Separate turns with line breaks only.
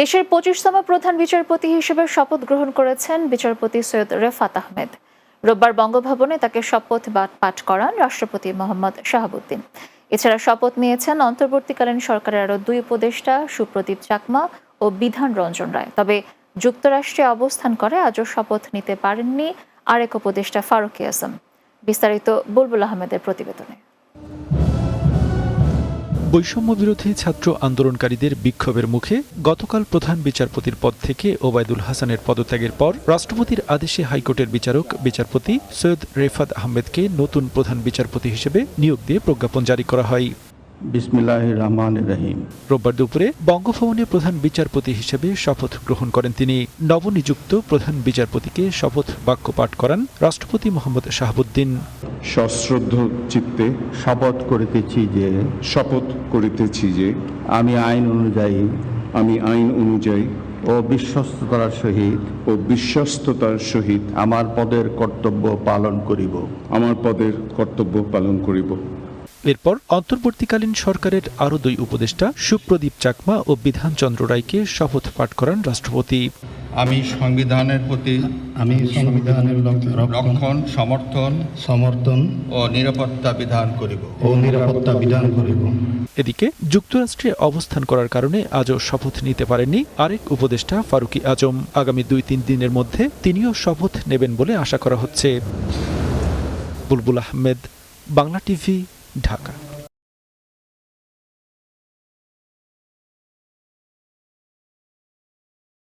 দেশের পঁচিশতম প্রধান বিচারপতি হিসেবে শপথ গ্রহণ করেছেন বিচারপতি সৈয়দ রেফাত আহমেদ। রোববার বঙ্গভবনে তাকে শপথ পাঠ করান রাষ্ট্রপতি মোহাম্মদ শাহাবুদ্দিন। এছাড়া শপথ নিয়েছেন অন্তর্বর্তীকালীন সরকারের আরও দুই উপদেষ্টা সুপ্রদীপ চাকমা ও বিধান রঞ্জন রায়। তবে যুক্তরাষ্ট্রে অবস্থান করে আজও শপথ নিতে পারেননি আরেক উপদেষ্টা ফারুকি আজম বিস্তারিত বুলবুল আহমেদের প্রতিবেদনে।
বৈষম্য বিরোধী ছাত্র আন্দোলনকারীদের বিক্ষোভের মুখে গতকাল প্রধান বিচারপতির পদ থেকে ওবায়দুল হাসানের পদত্যাগের পর রাষ্ট্রপতির আদেশে হাইকোর্টের বিচারক বিচারপতি সৈয়দ রেফাত আহমেদকে নতুন প্রধান বিচারপতি হিসেবে নিয়োগ দিয়ে প্রজ্ঞাপন জারি করা হয়।
বিসমিল্লাহ রহমান রহিম।
রোববার দুপুরে বঙ্গভবনে প্রধান বিচারপতি হিসেবে শপথ গ্রহণ করেন তিনি। নবনিযুক্ত প্রধান বিচারপতিকে শপথ বাক্য পাঠ করান রাষ্ট্রপতি মোহাম্মদ শাহাবুদ্দিন।
সশ্রদ্ধ চিত্তে
শপথ করিতেছি যে
শপথ করিতেছি যে
আমি আইন অনুযায়ী
আমি আইন অনুযায়ী
ও বিশ্বস্ততার সহিত
ও বিশ্বস্ততার সহিত
আমার পদের কর্তব্য পালন করিব।
আমার পদের কর্তব্য পালন করিব।
এরপর অন্তর্বর্তীকালীন সরকারের আরও দুই উপদেষ্টা সুপ্রদীপ চাকমা ও বিধানচন্দ্র রায়কে শপথ পাঠ করান রাষ্ট্রপতি।
আমি সংবিধানের প্রতি
আমি সংবিধানের রক্ষণ
রক্ষণ সমর্থন
সমর্থন
ও নিরাপত্তা বিধান করিব।
ও নিরাপত্তা বিধান করিব।
এদিকে যুক্তরাষ্ট্রে অবস্থান করার কারণে আজও শপথ নিতে পারেননি আরেক উপদেষ্টা ফারুকি আজম। আগামী দুই তিন দিনের মধ্যে তিনিও শপথ নেবেন বলে আশা করা হচ্ছে। বুলবুল আহমেদ বাংলা টিভি ढाका।